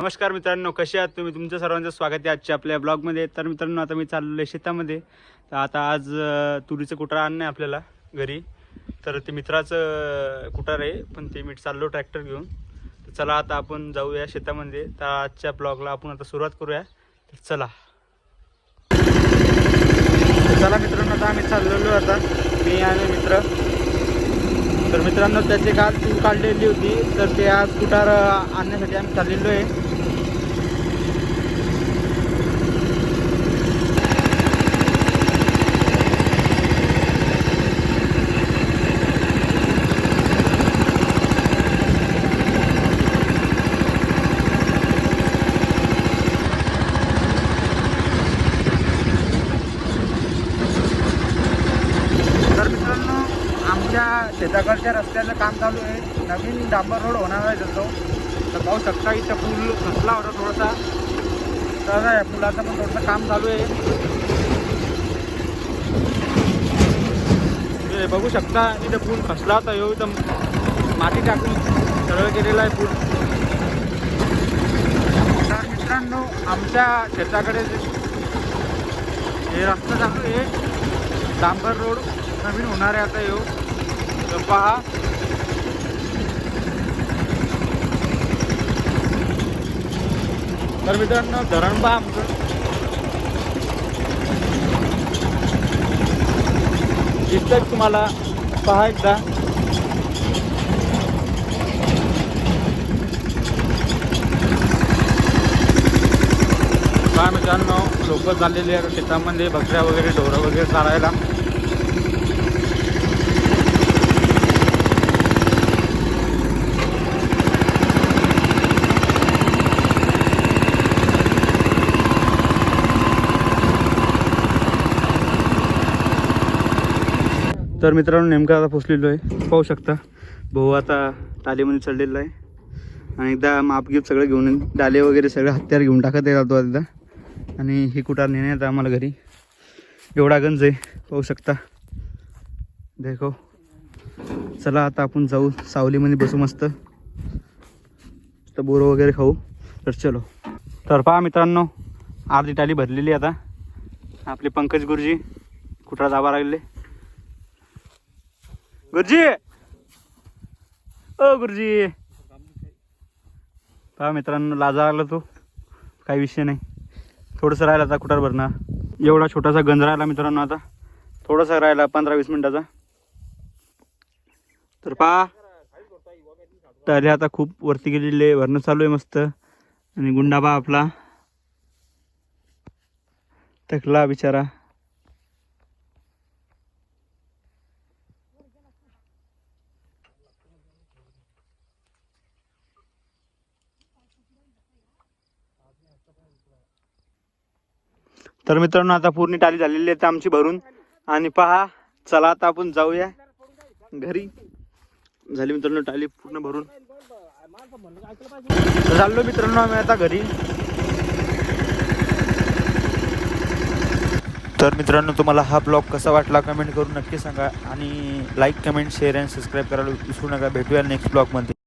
नमस्कार मित्रांनो कसे आहात तुम्ही? तुमचं सर्वांचं स्वागत आहे आजच्या आपल्या ब्लॉगमध्ये. तर मित्रांनो आता मी चाललो आहे शेतामध्ये. तर आता आज तुरीचं कुटार आणणं आहे आपल्याला घरी. तर ते मित्राचं कुटार आहे पण ते मी चाललो ट्रॅक्टर घेऊन. तर चला आता आपण जाऊया शेतामध्ये. तर आजच्या ब्लॉगला आपण आता सुरुवात करूया. तर चला. चला मित्रांनो आता आम्ही चाललेलो आता मी आणि मित्र. तर मित्रांनो त्याचे काल तूर काढलेली होती तर ते आज कुटार आणण्यासाठी आम्ही चाललेलो आहे तर मित्रांनो आमच्या शेताकडच्या रस्त्याचं काम चालू आहे. नवीन डांबर रोड होणार आहे जसं तर पाहू शकता इथं पूल फसला होता थोडासा. तर या पुलाचं पण थोडंसं काम चालू आहे. हे बघू शकता इथं पूल फसला होता. येऊ इथं माती टाकून सरळ केलेला आहे पूल. तर मित्रांनो आमच्या शेताकडे हे रस्ता चालू आहे. डांबर रोड नवीन होणार आहे आता येऊ पहा. तर मित्रांनो धरण पहा आमचं. दिसतंय तुम्हाला. पहा एकदा. काय मित्रांनो लोक चाललेली आहे शेतामध्ये बकऱ्या वगैरे ढोरं वगैरे चालायला तर मित्रांनो नेमका आता पोचलेलो आहे. पाहू शकता. भाऊ आता टालीमध्ये चढलेला आहे. आणि एकदा माप गिप सगळं घेऊन डाले वगैरे सगळं हत्यार घेऊन टाकत येतो एकदा आणि ही कुटार नेण्यात आम्हाला घरी. एवढा गंज आहे. पाहू शकता. देखो. चला आता आपण जाऊ. सावलीमध्ये बसू मस्त. तर बोरं वगैरे खाऊ. तर चलो. तर पहा मित्रांनो अर्धी टाली भरलेली आहे आता. आपले पंकज गुरुजी कुठला जावं लागले? गुरुजी। ओ गुरुजी। पहा मित्रांनो लाजा आला तो. काही विषय नाही. थोडंसं राहिला आता कुठार भरणार एवढा छोटासा गंज राहिला मित्रांनो आता. थोडासा राहिला पंधरा वीस मिनिटाचा. तर पहा. टाले आता खूप वरती गेलेले भरणं चालू आहे मस्त. आणि गुंडाबा आपला. थकला बिचारा. तर मित्रांनो आता पूर्ण टाली झालेली आहे आमची भरून. आणि पहा चला आता आपण जाऊया घरी. झाली मित्रांनो टाली पूर्ण भरून. चाललो मित्रांनो आम्ही आता घरी. तर मित्रांनो तुम्हाला हा ब्लॉग कसा वाटला कमेंट करून नक्की सांगा. आणि लाईक कमेंट शेअर आणि सबस्क्राईब करायला विसरू नका. भेटूया नेक्स्ट ब्लॉगमध्ये